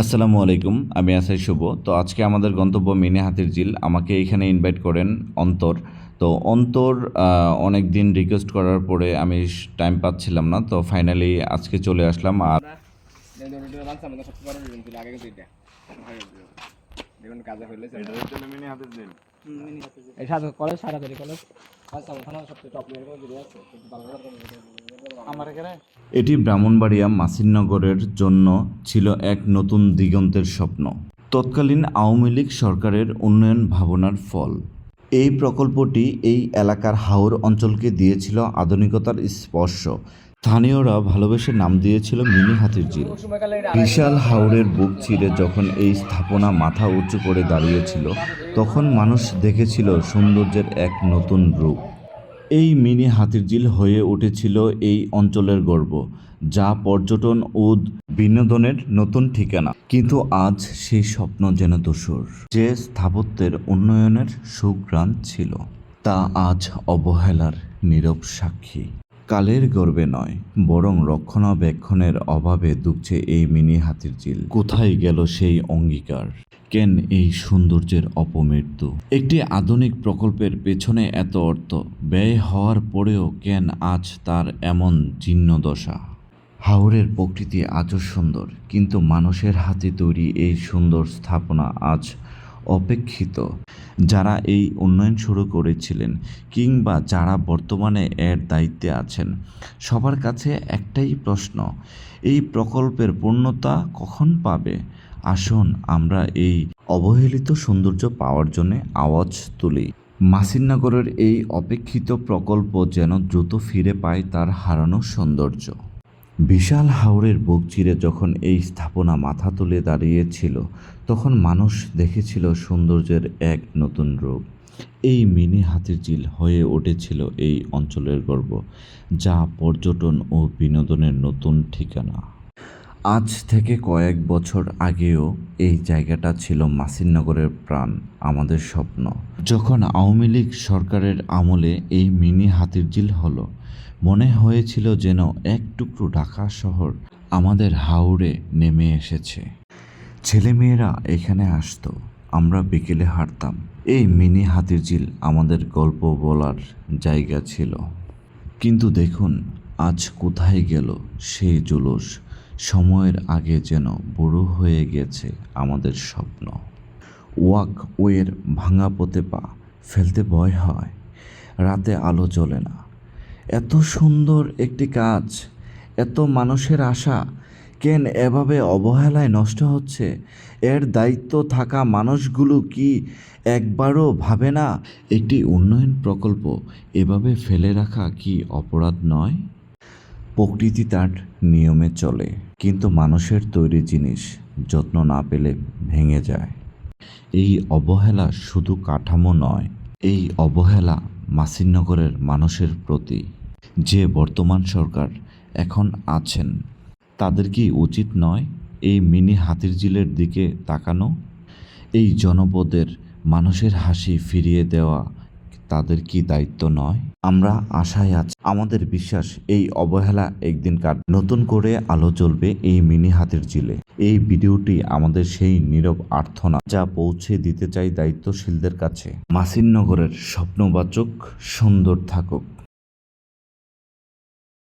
আসসালামু আলাইকুম আমি আসাই শুভ। তো আজকে আমাদের গন্তব্য মিনি হাতির ঝিল। আমাকে এখানে ইনভাইট করেন অন্তর। তো অন্তর অনেক দিন রিকোয়েস্ট করার পরে আমি টাইম পাচ্ছিলাম না তো ফাইনালি আজকে চলে আসলাম। আর কলেজ কলেজ। এটি ব্রাহ্মণবাড়িয়া মাসিরনগরের জন্য ছিল এক নতুন দিগন্তের স্বপ্ন। তৎকালীন আওয়ামী লীগ সরকারের উন্নয়ন ভাবনার ফল। এই প্রকল্পটি এই এলাকার হাওর অঞ্চলকে দিয়েছিল আধুনিকতার স্পর্শ। স্থানীয়রা ভালোবেসে নাম দিয়েছিল মিনি হাতির ঝিল বিশাল হাওরের বুক চিরে যখন এই স্থাপনা মাথা উঁচু করে দাঁড়িয়েছিল, তখন মানুষ দেখেছিল সৌন্দর্যের এক নতুন রূপ। এই মিনি হাতিরঝিল হয়ে উঠেছিল এই অঞ্চলের গর্ব, যা পর্যটন ও বিনোদনের নতুন ঠিকানা। কিন্তু আজ সেই স্বপ্ন যেন দোসর। যে স্থাপত্যের উন্নয়নের সুগ্রাণ ছিল, তা আজ অবহেলার নীরব সাক্ষী। কালের গর্বে নয়, বরং রক্ষণাবেক্ষণের অভাবে দুঃখছে এই মিনি হাতির ঝিল কোথায় গেল সেই অঙ্গীকার? কেন এই সৌন্দর্যের অপমৃত্যু? একটি আধুনিক প্রকল্পের পেছনে এত অর্থ। ব্যয় হওয়ার পরেও কেন আজ তার এমন জীর্ণ দশা? হাওরের প্রকৃতি আজও সুন্দর, কিন্তু মানুষের হাতে তৈরি এই সুন্দর স্থাপনা আজ অপেক্ষিত। যারা এই উন্নয়ন শুরু করেছিলেন কিংবা যারা বর্তমানে এর দায়িত্বে আছেন, সবার কাছে একটাই প্রশ্ন, এই প্রকল্পের পূর্ণতা কখন পাবে? আসুন আমরা এই অবহেলিত সৌন্দর্য পাওয়ার জন্য আওয়াজ তুলি। মাসিননগরের এই অপেক্ষিত প্রকল্প যেন দ্রুত ফিরে পায় তার হারানো সৌন্দর্য। বিশাল হাওরের বুক চিরে যখন এই স্থাপনা মাথা তুলে দাঁড়িয়েছিল, তখন মানুষ দেখেছিল সৌন্দর্যের এক নতুন রূপ। এই মিনি হাতির ঝিল হয়ে উঠেছিল এই অঞ্চলের গর্ব, যা পর্যটন ও বিনোদনের নতুন ঠিকানা। আজ থেকে কয়েক বছর আগেও এই জায়গাটা ছিল মাসিননগরের প্রাণ, আমাদের স্বপ্ন। যখন আওয়ামী লীগ সরকারের আমলে এই মিনি হাতিরঝিল হলো, মনে হয়েছিল যেন এক টুকরো ঢাকা শহর আমাদের হাওড়ে নেমে এসেছে। ছেলেমেয়েরা এখানে আসতো, আমরা বিকেলে হাঁটতাম। এই মিনি হাতিরঝিল আমাদের গল্প বলার জায়গা ছিল। কিন্তু দেখুন, আজ কোথায় গেল সেই জুলুস। সময়ের আগে যেন বুড়ো হয়ে গেছে আমাদের স্বপ্ন। ওয়াক ওয়ের ভাঙা পথে পা ফেলতে ভয় হয়। রাতে আলো জ্বলে না। এত সুন্দর একটি কাজ, এত মানুষের আশা, কেন এভাবে অবহেলায় নষ্ট হচ্ছে? এর দায়িত্ব থাকা মানুষগুলো কি একবারও ভাবে না, একটি উন্নয়ন প্রকল্প এভাবে ফেলে রাখা কি অপরাধ নয়? প্রকৃতি তার নিয়মে চলে, কিন্তু মানুষের তৈরি জিনিস যত্ন না পেলে ভেঙে যায়। এই অবহেলা শুধু কাঠামো নয়, এই অবহেলা মাসিননগরের মানুষের প্রতি। যে বর্তমান সরকার এখন আছেন, তাদের কি উচিত নয় এই মিনি হাতির হাতিরঝিলের দিকে তাকানো? এই জনপদের মানুষের হাসি ফিরিয়ে দেওয়া তাদের কি দায়িত্ব নয়? আমরা আশায় আছি। আমাদের বিশ্বাস, এই অবহেলা একদিন কাট, নতুন করে আলো চলবে এই মিনি হাতের জিলে এই ভিডিওটি আমাদের সেই নীরব আর্থনা যা পৌঁছে দিতে চাই দায়িত্বশীলদের কাছে। মাসিনগরের স্বপ্নবাচক সুন্দর থাকুক।